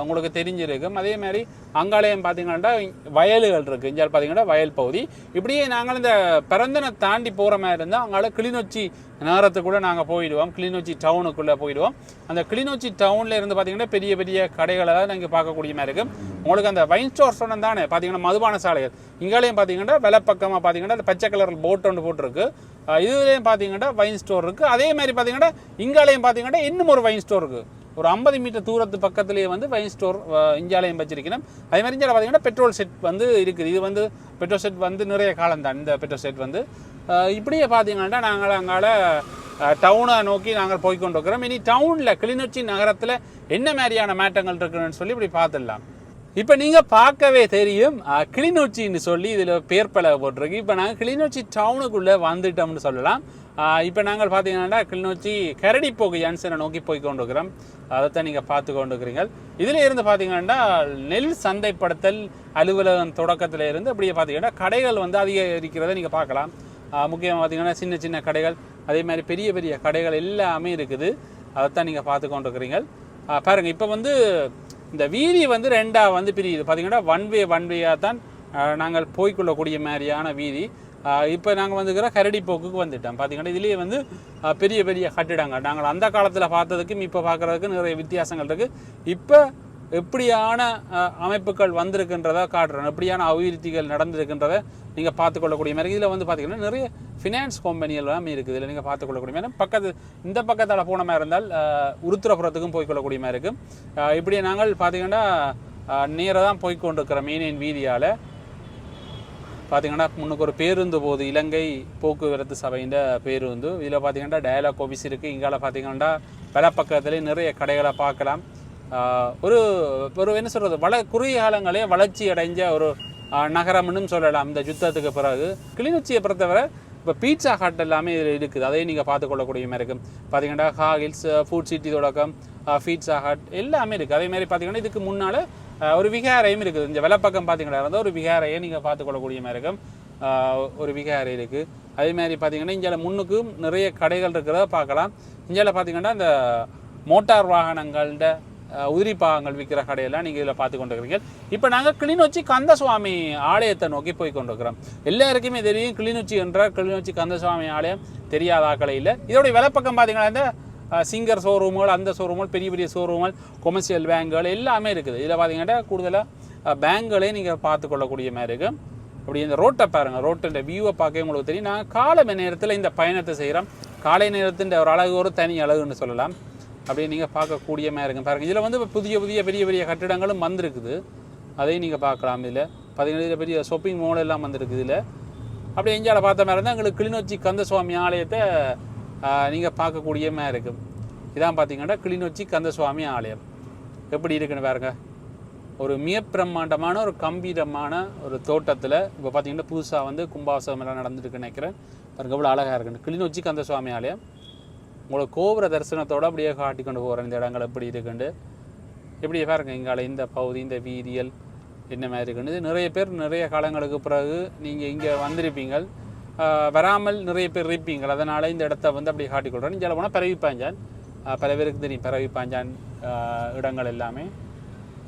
உங்களுக்கு தெரிஞ்சிருக்கும். அதே மாதிரி அங்காலயம் பார்த்தீங்கன்னா வயல்கள் இருக்குது இஞ்சால் பார்த்தீங்கன்னா வயல் பகுதி. இப்படியே நாங்கள் இந்த பிறந்தனை தாண்டி போகிற மாதிரி இருந்தால் அங்கால கிளிநொச்சி நகரத்துக்குள்ளே நாங்கள் போயிடுவோம். கிளிநொச்சி டவுனுக்குள்ளே போயிடுவோம். அந்த கிளிநொச்சி டவுனில் இருந்து பார்த்தீங்கன்னா பெரிய பெரிய கடைகளை தான் நீங்கள் பார்க்கக்கூடிய மாதிரி இருக்கும். உங்களுக்கு அந்த வைன் ஸ்டோர் சொன்ன தானே? பார்த்தீங்கன்னா மதுபான சாலைகள். இங்காலையும் பார்த்தீங்கன்னா வெலப்பக்கமாக பார்த்தீங்கன்னா அந்த பச்சை கலர் போட் ஒன்று போட்டிருக்கு. இதுலேயும் பார்த்தீங்கன்னா வைன் ஸ்டோர் இருக்குது அதே மாதிரி பார்த்தீங்கன்னா இங்காலையும் பார்த்தீங்கன்னா இன்னும் ஒரு வைன் ஸ்டோர் இருக்குது ஒரு ஐம்பது மீட்டர் தூரத்து பக்கத்துலேயே வந்து வைன் ஸ்டோர் இஞ்சாலயம் வச்சிருக்கணும். அதே மாதிரி இங்கே பார்த்தீங்கன்னா பெட்ரோல் செட் வந்து இருக்குது. இது வந்து பெட்ரோல் செட் வந்து நிறைய காலம் தான் இந்த பெட்ரோல் செட் வந்து இப்படியே பார்த்தீங்கன்னா நாங்கள் அங்கால டவுனை நோக்கி நாங்கள் போய்கொண்டிருக்கிறோம் இருக்கிறோம் இனி டவுனில் கிளிநொச்சி நகரத்தில் என்ன மாதிரியான மாற்றங்கள் இருக்குன்னு சொல்லி இப்படி பார்த்துடலாம். இப்போ நீங்கள் பார்க்கவே தெரியும் கிளிநொச்சின்னு சொல்லி இதில் பேர் பல போட்டிருக்கு. இப்போ நாங்கள் கிளிநொச்சி டவுனுக்குள்ளே வந்துட்டோம்னு சொல்லலாம். இப்போ நாங்கள் பார்த்தீங்கன்னா கிளிநொச்சி கரடிப்போக்கு ஜங்ஷனை நோக்கி போய் கொண்டிருக்கிறோம் அதைத்தான் நீங்கள் பார்த்து கொண்டுக்கிறீங்கள் இதில் இருந்து பார்த்தீங்கன்னா நெல் சந்தைப்படுத்தல் அலுவலகம் தொடக்கத்தில் இருந்து அப்படியே பார்த்தீங்கன்னா கடைகள் வந்து அதிகரிக்கிறதை நீங்கள் பார்க்கலாம். முக்கியமாக பார்த்தீங்கன்னா சின்ன சின்ன கடைகள் அதே மாதிரி பெரிய பெரிய கடைகள் எல்லாமே இருக்குது. அதைத்தான் நீங்கள் பார்த்து கொண்டிருக்கிறீங்க பாருங்கள் இப்போ வந்து இந்த வீதி வந்து ரெண்டாக வந்து பிரியுது. பார்த்தீங்கன்னா ஒன் வே ஒன் வேயாக தான் நாங்கள் போய்க்கொள்ளக்கூடிய மாதிரியான வீதி. இப்போ நாங்கள் வந்துக்கிற கரடி போக்குக்கு வந்துட்டோம். பார்த்தீங்கன்னா இதுலேயே வந்து பெரிய பெரிய கட்டிடங்கள். நாங்கள் அந்த காலத்தில் பார்த்ததுக்கும் இப்போ பார்க்குறதுக்கு நிறைய வித்தியாசங்கள் இருக்குது இப்போ எப்படியான அமைப்புகள் வந்திருக்குன்றதை காட்டுறோம். எப்படியான அபிவிருத்திகள் நடந்திருக்கின்றதை நீங்கள் பார்த்துக்கொள்ளக்கூடிய மாதிரி. இதில் வந்து பார்த்தீங்கன்னா நிறைய ஃபினான்ஸ் கம்பெனிகள்லாம் இருக்குது. இதில் நீங்கள் பார்த்துக்கொள்ளக்கூடிய மாதிரி. பக்கத்து இந்த பக்கத்தால் போன மாதிரி இருந்தால் உருத்திரபுரத்துக்கும் போய்க்கொள்ளக்கூடிய மாதிரி இருக்கும் இப்படி நாங்கள் பார்த்தீங்கன்னா நேராக தான் போய்கொண்டிருக்கிறோம் மீனின் வீதியால். பார்த்தீங்கன்னா முன்னுக்கு ஒரு பேருந்து போகுது இலங்கை போக்குவரத்து சபையின் பேருந்து. இதில் பார்த்தீங்கன்னா டயலாக் ஆஃபீஸ் இருக்குது இங்கால பார்த்தீங்கன்னா பக்கத்துலேயே நிறைய கடைகளை பார்க்கலாம். ஒரு ஒரு என்ன சொல்கிறது வள குறுகிய காலங்களே வளர்ச்சி அடைஞ்ச ஒரு நகரம்னு சொல்லலாம். இந்த யுத்தத்துக்கு பிறகு. கிளிநொச்சியை பொறுத்தவரை இப்போ பீட்சா ஹட் எல்லாமே இதில் இருக்குது. அதையும் நீங்கள் பார்த்துக்கொள்ளக்கூடிய மாதிரி இருக்கும். பார்த்தீங்கன்னா ஹாகில்ஸ் ஃபுட் சிட்டி தொடக்கம் பீட்சா ஹட் எல்லாமே இருக்குது அதே மாதிரி பார்த்தீங்கன்னா இதுக்கு முன்னால் ஒரு விகாரையும் இருக்குது. இந்த வெள்ளப்பக்கம் பார்த்தீங்கன்னா இருந்தால் ஒரு விகாரையை நீங்கள் பார்த்துக்கொள்ளக்கூடிய மாதிரி இருக்கும். ஒரு விகாரை இருக்குது அதே மாதிரி பார்த்தீங்கன்னா இங்கே முன்னுக்கும் நிறைய கடைகள் இருக்கிறத பார்க்கலாம். இங்கே பார்த்தீங்கன்னா இந்த மோட்டார் வாகனங்கள்ட உதிரி பாகங்கள் விற்கிற கடையெல்லாம் நீங்கள் இதில் பார்த்து கொண்டிருக்கிறீங்க இப்போ நாங்கள் கிளிநொச்சி கந்தசுவாமி ஆலயத்தை நோக்கி போய் கொண்டிருக்கிறோம். எல்லாருக்குமே தெரியும் கிளிநொச்சி என்றால் கிளிநொச்சி கந்தசுவாமி ஆலயம் தெரியாத ஆக்களை இல்லை. இதோடைய விலைப்பக்கம் பார்த்தீங்கன்னா இந்த சிங்கர் ஷோரூம்கள் அந்த ஷோரூம்கள் பெரிய பெரிய ஷோரூம்கள் கொமர்ஷியல் பேங்குகள் எல்லாமே இருக்குது. இதில் பார்த்தீங்கன்னா கூடுதலாக பேங்குகளே நீங்கள் பார்த்து கொள்ளக்கூடிய மாதிரி இருக்கும் அப்படி இந்த ரோட்டை பாருங்கள் ரோட்டில் வியூவை பார்க்க உங்களுக்கு தெரியும். நாங்கள் காலை நேரத்தில் இந்த பயணத்தை செய்கிறோம் காலை நேரத்தின் ஒரு அழகு ஒரு தனி அழகுன்னு சொல்லலாம். அப்படியே நீங்கள் பார்க்கக்கூடிய மாதிரி இருக்கும் பாருங்கள் இதில் வந்து புதிய புதிய பெரிய பெரிய கட்டிடங்களும் வந்திருக்குது. அதையும் நீங்கள் பார்க்கலாம். இதில் பார்த்தீங்கன்னா இதில் பெரிய ஷாப்பிங் மால் எல்லாம் வந்திருக்கு இதில். அப்படியே எஞ்சால பார்த்த மாதிரி இருந்தால் எங்களுக்கு கிளிநொச்சி கந்தசுவாமி ஆலயத்தை நீங்கள் பார்க்கக்கூடிய மாதிரி இருக்கும் இதான் பார்த்தீங்கன்னா கிளிநொச்சி கந்தசுவாமி ஆலயம். எப்படி இருக்குன்னு பாருங்க. ஒரு மிக பிரம்மாண்டமான ஒரு கம்பீரமான ஒரு தோட்டத்தில் இப்போ பார்த்தீங்கன்னா புதுசாக வந்து கும்பாசம் எல்லாம் நடந்துட்டு நினைக்கிறேன். பாருங்க எவ்வளோ அழகாக இருக்குன்னு. கிளிநொச்சி கந்தசுவாமி ஆலயம். உங்களை கோபுர தரிசனத்தோடு அப்படியே காட்டி கொண்டு போகிறேன் இந்த இடங்கள் எப்படி இருக்குண்டு எப்படி பாருங்க இங்கால இந்த பகுதி இந்த வீதியல் என்ன மாதிரி இருக்குன்னு. இது நிறைய பேர் நிறைய காலங்களுக்கு பிறகு நீங்கள் இங்கே வந்திருப்பீங்கள் வராமல் நிறைய பேர் இருப்பீங்கள். அதனால் இந்த இடத்த வந்து அப்படியே காட்டிக்கொள்கிறேன் இங்கே போனால் பரவி பாஞ்சான் பல பேருக்கு தெரியும். பரவி பாஞ்சான் இடங்கள் எல்லாமே.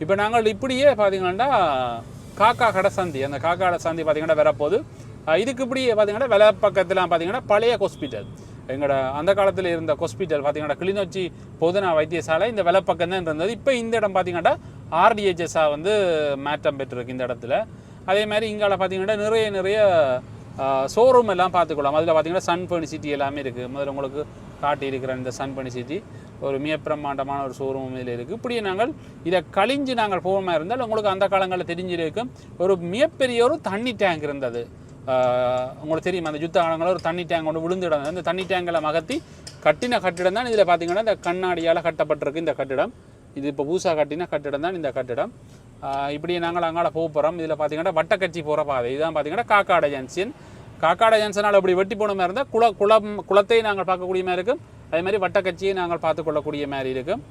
இப்போ நாங்கள் இப்படியே பார்த்தீங்கன்னா காக்கா கடை சந்தி அந்த காக்கா கடை சந்தி பார்த்தீங்கன்னா வரப்போகுது இதுக்கு இப்படி பார்த்தீங்கன்னா வில பக்கத்தில் பார்த்தீங்கன்னா பழைய ஹாஸ்பிட்டல் எங்களோட அந்த காலத்தில் இருந்த ஹாஸ்பிட்டல் பார்த்தீங்கன்னா கிளிநொச்சி பொதுனா வைத்தியசாலை இந்த வெலை பக்கம் தான் இருந்தது. இப்போ இந்த இடம் பார்த்தீங்கன்னா ஆர்டிஹெச்எஸ்ஸாக வந்து மாற்றம் பெற்றிருக்கு இந்த இடத்துல. அதே மாதிரி இங்கால பார்த்தீங்கன்னா நிறைய நிறைய ஷோரூம் எல்லாம் பார்த்துக்கலாம். அதில் பார்த்தீங்கன்னா சன் சிட்டி எல்லாமே இருக்குது முதல்ல உங்களுக்கு காட்டி இருக்கிற இந்த சன் சிட்டி ஒரு மிக ஒரு ஷோரூம் இதில் இருக்குது இப்படியே நாங்கள் இதை கழிஞ்சு நாங்கள் போகாமல் இருந்தால் உங்களுக்கு அந்த காலங்களில் தெரிஞ்சிருக்கும். ஒரு மிகப்பெரிய ஒரு தண்ணி டேங்க் இருந்தது. உங்களுக்கு தெரியும்? அந்த யுத்த காலங்களில் ஒரு தண்ணி டேங்க் ஒன்று விழுந்து கிடந்தது. அந்த தண்ணி டேங்கில் மகத்தி கட்டின கட்டிடம் தான் இதில் பார்த்தீங்கன்னா இந்த கண்ணாடியால் கட்டப்பட்டிருக்கு இந்த கட்டிடம். இது இப்போ பூசா கட்டின கட்டிடம் தான் இந்த கட்டிடம். இப்படி நாங்கள் அங்கால போக போகிறோம் இதில் பார்த்தீங்கன்னா வட்டக்கட்சி போகிற பாதை. இதான் பார்த்தீங்கன்னா காக்காட ஜங்ஷன். காக்காட ஜங்ஷனால் அப்படி வெட்டி போன மாதிரி இருந்தால் குள குளம் குளத்தை நாங்கள் பார்க்கக்கூடிய மாதிரி இருக்கும். அதே மாதிரி வட்டக்கட்சியை நாங்கள் பார்த்து கொள்ளக்கூடிய மாதிரி இருக்கும்.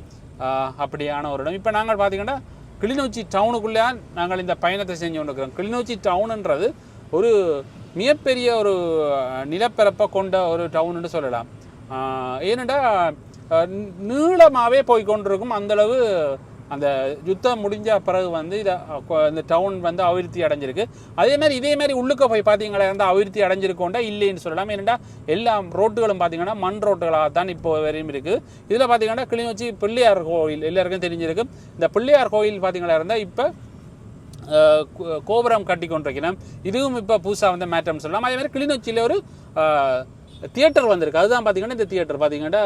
அப்படியான ஒரு இடம். இப்போ நாங்கள் பார்த்தீங்கன்னா கிளிநொச்சி டவுனுக்குள்ளே நாங்கள் இந்த பயணத்தை செஞ்சு கொண்டிருக்கிறோம். கிளிநொச்சி டவுனுன்றது ஒரு மிகப்பெரிய ஒரு நிலப்பரப்பை கொண்ட ஒரு டவுன்னு சொல்லலாம். ஏனென்றால் நீளமாகவே போய் கொண்டிருக்கும். அந்தளவு அந்த யுத்தம் முடிஞ்ச பிறகு வந்து இதை இந்த டவுன் வந்து அபிவிருத்தி அடைஞ்சிருக்கு. அதே மாதிரி இதே மாதிரி உள்ளுக்க போய் பார்த்தீங்களா இருந்தால் அபிவிருத்தி அடைஞ்சிருக்கோண்டா இல்லைன்னு சொல்லலாம். ஏன்னா எல்லா ரோட்டுகளும் பார்த்தீங்கன்னா மண் ரோட்டுகளாக தான் இப்போ வரையும் இருக்குது இதில் பார்த்தீங்கன்னா கிளிநொச்சி பிள்ளையார் கோயில் எல்லாருக்கும் தெரிஞ்சிருக்கு. இந்த பிள்ளையார் கோயில் பார்த்தீங்களா இருந்தால் இப்போ கோபுரம் கட்டி கொண்டிருக்கிறோம் இதுவும் இப்போ புதுசாக வந்து மேட்டம் சொல்லலாம். அதே மாதிரி கிளிநொச்சியில் ஒரு தியேட்டர் வந்திருக்கு. அதுதான் பார்த்தீங்கன்னா இந்த தியேட்டர் பார்த்தீங்கன்னா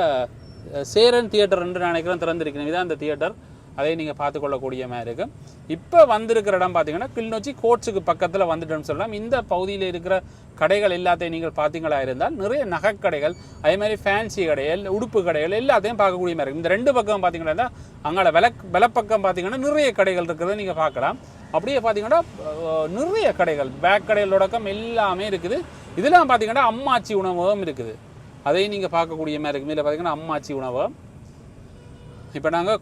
சேரன் தியேட்டர் என்று நினைக்கிறேன் திறந்திருக்கிறேன் இதான் இந்த தியேட்டர் அதை நீங்கள் பார்த்துக்கொள்ளக்கூடிய மாதிரி இருக்கும் இப்போ வந்திருக்கிற இடம் பார்த்தீங்கன்னா கிளிநொச்சி கோட்ஸுக்கு பக்கத்தில் வந்துட்டோம்னு சொல்லலாம். இந்த பகுதியில் இருக்கிற கடைகள் எல்லாத்தையும் நீங்கள் பார்த்தீங்களா இருந்தால் நிறைய நகைக்கடைகள் அதே மாதிரி ஃபேன்சி கடைகள் உடுப்பு கடைகள் எல்லாத்தையும் பார்க்கக்கூடிய மாதிரி இருக்கும் இந்த ரெண்டு பக்கம் பார்த்தீங்கன்னா அங்கே வில விலப்பக்கம் பார்த்தீங்கன்னா நிறைய கடைகள் இருக்கிறத நீங்கள் பார்க்கலாம். அப்படியே பார்த்தீங்கன்னா நிறைய கடைகள் பேக் கடைகள் தொடக்கம் எல்லாமே இருக்குது. இதெல்லாம் பார்த்தீங்கன்னா அம்மாச்சி உணவகம் இருக்குது. அதையும் நீங்கள் பார்க்கக்கூடிய மாதிரி இருக்கும் இதில் பார்த்தீங்கன்னா அம்மாச்சி உணவகம். இப்போ நாங்கள்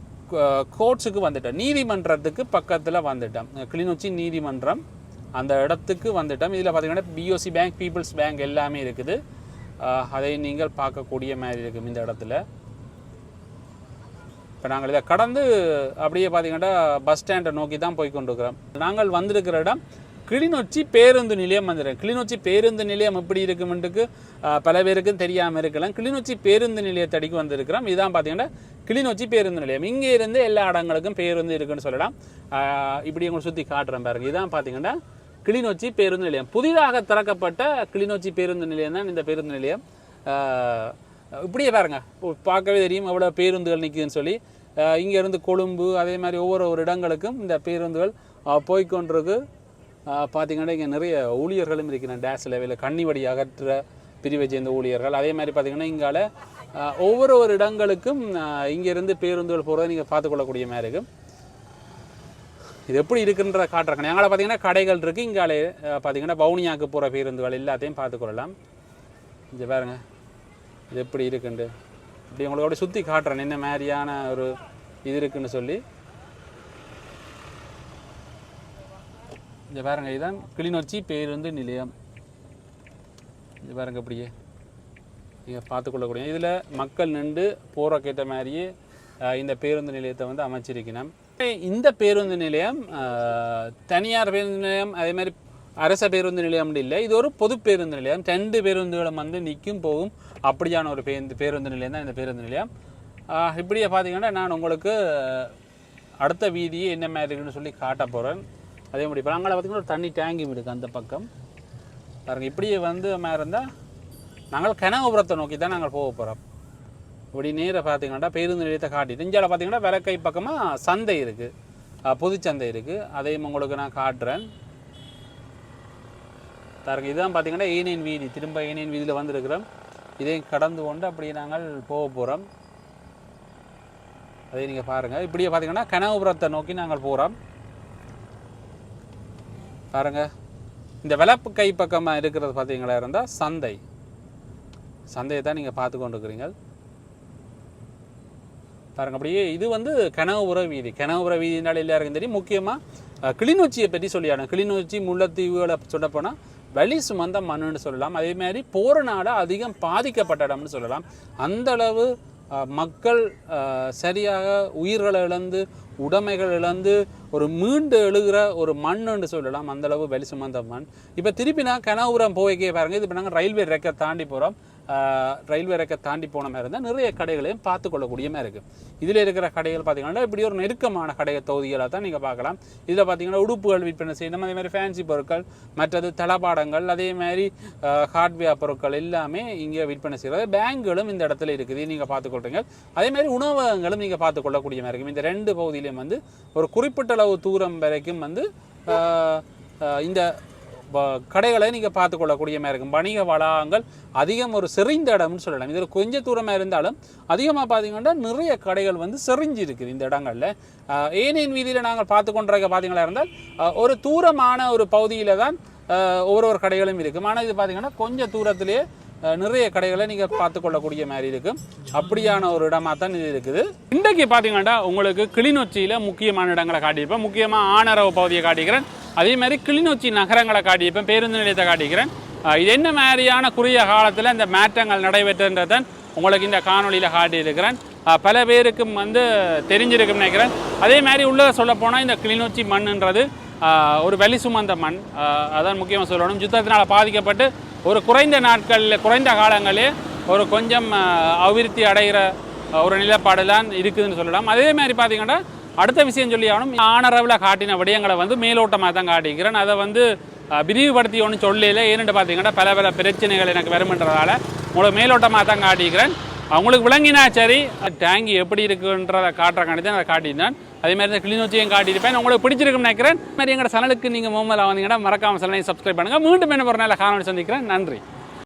கோர்ட்ஸுக்கு வந்துட்டோம் நீதிமன்றத்துக்கு பக்கத்தில் வந்துட்டோம் கிளிநொச்சி நீதிமன்றம் அந்த இடத்துக்கு வந்துட்டோம் இதில் பார்த்தீங்கன்னா பிஓசி பேங்க் பீப்புள்ஸ் பேங்க் எல்லாமே இருக்குது. அதை நீங்கள் பார்க்கக்கூடிய மாதிரி இருக்கும் இந்த இடத்துல. இப்போ நாங்கள் இதை கடந்து அப்படியே பார்த்தீங்கன்னா பஸ் ஸ்டாண்டை நோக்கி தான் போய் கொண்டிருக்கிறோம். நாங்கள் வந்திருக்கிற இடம் கிளிநொச்சி பேருந்து நிலையம் வந்துடும் கிளிநொச்சி பேருந்து நிலையம் எப்படி இருக்குமென்ட்டுக்கு பல பேருக்கும் தெரியாமல் இருக்கலாம். கிளிநொச்சி பேருந்து நிலையத்தடிக்கு வந்திருக்கிறோம். இதுதான் பார்த்தீங்கன்னா கிளிநொச்சி பேருந்து நிலையம். இங்கே இருந்து எல்லா இடங்களுக்கும் பேருந்து இருக்குன்னு சொல்லலாம். இப்படி உங்களை சுற்றி காட்டுறேன் பாருங்க. இதான் பார்த்தீங்கன்னா கிளிநொச்சி பேருந்து நிலையம். புதிதாக திறக்கப்பட்ட கிளிநொச்சி பேருந்து நிலையம் தான் இந்த பேருந்து நிலையம். இப்படியே பாருங்க. பார்க்கவே தெரியும் எவ்வளோ பேருந்துகள் நிற்குதுன்னு சொல்லி. இங்கேருந்து கொழும்பு அதே மாதிரி ஒவ்வொரு ஒரு இடங்களுக்கும் இந்த பேருந்துகள் போய்கொண்டிருக்கு போய்க்கொண்டிருக்கு. பார்த்தீங்கன்னா இங்கே நிறைய ஊழியர்களும் இருக்கிறாங்க டேஸ் லெவலில் கண்ணி வடி அகற்ற பிரிவை சேர்ந்த ஊழியர்கள். அதே மாதிரி பார்த்தீங்கன்னா இங்கால ஒவ்வொரு ஒரு இடங்களுக்கும் இங்கேருந்து பேருந்துகள் போகிறத நீங்கள் பார்த்துக்கொள்ளக்கூடிய மாதிரி இருக்கும் இது எப்படி இருக்குன்ற காட்டுறேன். எங்களை பார்த்தீங்கன்னா கடைகள் இருக்குது இங்காலே பார்த்தீங்கன்னா பவுனியாக்கு போகிற பேருந்துகள் எல்லாத்தையும் பார்த்துக்கொள்ளலாம் இங்கே பாருங்க. இது எப்படி இருக்குண்டு? இப்படி உங்களுக்கு அப்படியே சுற்றி காட்டுறேன். என்ன மாதிரியான ஒரு இது இருக்குன்னு சொல்லி. இங்கே பாருங்க இதுதான் கிளிநொச்சி பேருந்து நிலையம். இது பாருங்க அப்படியே. நீங்கள் பார்த்துக்கொள்ளக்கூடிய இதில் மக்கள் நின்று போகிறக்கேற்ற மாதிரியே இந்த பேருந்து நிலையத்தை வந்து அமைச்சிருக்கணும். இந்த பேருந்து நிலையம் தனியார் பேருந்து நிலையம் அதே மாதிரி அரச பேருந்து நிலையம் இல்லை. இது ஒரு பொது பேருந்து நிலையம். ரெண்டு பேருந்துகளும் வந்து நிற்கும் போகும். அப்படியான ஒரு பேருந்து பேருந்து நிலையம் தான் இந்த பேருந்து நிலையம். இப்படியே பார்த்தீங்கன்னா நான் உங்களுக்கு அடுத்த வீதியை என்ன மாதிரி இருக்குன்னு சொல்லி காட்ட போகிறேன் அதே மாதிரி இப்போ அங்கே பார்த்தீங்கன்னா ஒரு தண்ணி டேங்கியும் இருக்குது அந்த பக்கம். பாருங்க இப்படியே வந்து மாதிரி இருந்தால் நாங்கள் கனகபுரத்தை நோக்கி தான் நாங்கள் போக போகிறோம் இப்படி நேராக பார்த்தீங்கன்னா பேருந்து நிலையத்தை காட்டிட்டு இந்தியாவில் பார்த்தீங்கன்னா விலக்கை பக்கமாக சந்தை இருக்குது பொதுச்சந்தை இருக்குது அதையும் உங்களுக்கு நான் காட்டுறேன். பாருங்க இதுதான் பார்த்தீங்கன்னா ஏனியன் வீதி. திரும்ப ஏனியன் வீதியில் வந்திருக்கிறோம். இதையும் கடந்து கொண்டு அப்படியே நாங்கள் போக போகிறோம் அதை நீங்கள் பாருங்கள் இப்படியே பார்த்தீங்கன்னா கனகபுரத்தை நோக்கி நாங்கள் போகிறோம் பாருங்க. இந்த விளப்பு கை பக்கமாக இருக்கிறது பார்த்தீங்களா இருந்தால் சந்தை. சந்தையை தான் நீங்கள் பார்த்து கொண்டு இருக்கிறீங்க பாருங்க அப்படியே இது வந்து கனகபுர வீதி. கனகபுர வீதினால எல்லாருக்கும் தெரியும். முக்கியமாக கிளிநொச்சியை பற்றி சொல்லியாடும் கிளிநொச்சி முல்லைத்தீவுகளை சொல்லப்போனால் வலி சுமந்த மண்ணுன்னு சொல்லலாம். அதே மாதிரி போறனால அதிகம் பாதிக்கப்பட்ட இடம்னு சொல்லலாம். அந்த அளவு மக்கள் அஹ், சரியாக உயிர்களை இழந்து உடைமைகள் இழந்து ஒரு மீண்டு எழுகிற ஒரு மண்ணுன்னு சொல்லலாம். அந்த அளவு வலி சுமந்த மண். இப்போ திருப்பி நான் கனகபுரம் போய்க்கே பாருங்க. இது இப்போ நாங்கள் ரயில்வே ரெக்கை தாண்டி போகிறோம் ரயில்வே ரெக்கை தாண்டி போன மாதிரி இருந்தால் நிறைய கடைகளையும் பார்த்து கொள்ளக்கூடிய மாதிரி இருக்குது இதில் இருக்கிற கடைகள் பார்த்தீங்கன்னா இப்படி ஒரு நெருக்கமான கடை தொகுதிகளாக தான் நீங்கள் பார்க்கலாம். இதில் பார்த்தீங்கன்னா உடுப்புகள் விற்பனை செய்யணும். அதே மாதிரி ஃபேன்சி பொருட்கள் மற்றது தளபாடங்கள் அதே மாதிரி ஹார்ட்வேர் பொருட்கள் எல்லாமே இங்கே விற்பனை செய்கிறது பேங்குகளும் இந்த இடத்துல இருக்குது. நீங்கள் பார்த்துக்கொள்றீங்க. அதே மாதிரி உணவகங்களும் நீங்கள் பார்த்துக்கொள்ளக்கூடிய மாதிரி இருக்கும் இந்த ரெண்டு பகுதியிலையும் வந்து ஒரு குறிப்பிட்ட அளவு தூரம் வரைக்கும் வந்து இந்த கடைகளை நீங்கள் பார்த்துக்கொள்ளக்கூடிய மாதிரி இருக்கும். வணிக வளாகங்கள் அதிகம் ஒரு செறிந்த இடம்னு சொல்லலாம். இதில் கொஞ்சம் தூரமாக இருந்தாலும் அதிகமாக பார்த்தீங்கன்னா நிறைய கடைகள் வந்து செறிஞ்சு இருக்குது இந்த இடங்களில். ஏனையின் வீதியில் நாங்கள் பார்த்து கொண்டிருக்க பார்த்தீங்களா இருந்தால் ஒரு தூரமான ஒரு பகுதியில் தான் ஒவ்வொரு கடைகளும் இருக்கும். ஆனால் இது பார்த்தீங்கன்னா கொஞ்சம் தூரத்திலேயே நிறைய கடைகளை நீங்கள் பார்த்து கொள்ளக்கூடிய மாதிரி இருக்கும் அப்படியான ஒரு இடமா தான் இது இருக்குது. இன்றைக்கு பார்த்தீங்கன்னா உங்களுக்கு கிளிநொச்சியில் முக்கியமான இடங்களை காட்டியிருப்பேன். முக்கியமாக ஆனரவு பகுதியை காட்டிக்கிறேன் அதே மாதிரி கிளிநொச்சி நகரங்களை காட்டியிருப்பேன். பேருந்து நிலையத்தை காட்டிக்கிறேன் இது என்ன மாதிரியான குறுகிய காலத்தில் இந்த மாற்றங்கள் நடைபெற்றுன்றதன் உங்களுக்கு இந்த காணொலியில் காட்டியிருக்கிறேன். பல பேருக்கும் வந்து தெரிஞ்சிருக்கும் நினைக்கிறேன். அதே மாதிரி உள்ள சொல்லப்போனால் இந்த கிளிநொச்சி மண்ணுன்றது ஒரு வலி சுமந்த மண். அதான் முக்கியமாக சொல்லணும். யுத்தத்தினால் பாதிக்கப்பட்டு ஒரு குறைந்த நாட்களில் குறைந்த காலங்களில் ஒரு கொஞ்சம் அபிவிருத்தி அடைகிற ஒரு நிலைப்பாடு தான் இருக்குதுன்னு சொல்லலாம். அதே மாதிரி பார்த்தீங்கன்னா அடுத்த விஷயம் சொல்லி ஆகணும். ஆனரவில் காட்டின விடயங்களை வந்து மேலோட்டமாக தான் காட்டிக்கிறேன். அதை வந்து விரிவுபடுத்தி ஒன்றும் சொல்லல. ஏன்னு பார்த்தீங்கன்னா பல பல பிரச்சனைகள் எனக்கு வருமென்றதால உங்களுக்கு மேலோட்டமாக தான் காட்டிக்கிறேன். அவங்களுக்கு விளங்கினா சரி டேங்கி எப்படி இருக்குன்றதை காட்டுறக்காண்டி தான் அதை காட்டியிருந்தேன் அதே மாதிரி தான் கிளிநொச்சியும் காட்டியிருப்பேன். உங்களுக்கு பிடிச்சிருக்குன்னு நினைக்கிறேன். மாதிரி எங்களோட சேனலுக்கு நீங்கள் மோமலாக வந்தீங்கன்னா மறக்காம சேனலையும் சப்ஸ்கிரைப் பண்ணுங்கள் மீண்டும் என்ன ஒரு நல்ல காணொலி சந்திக்கிறேன். நன்றி.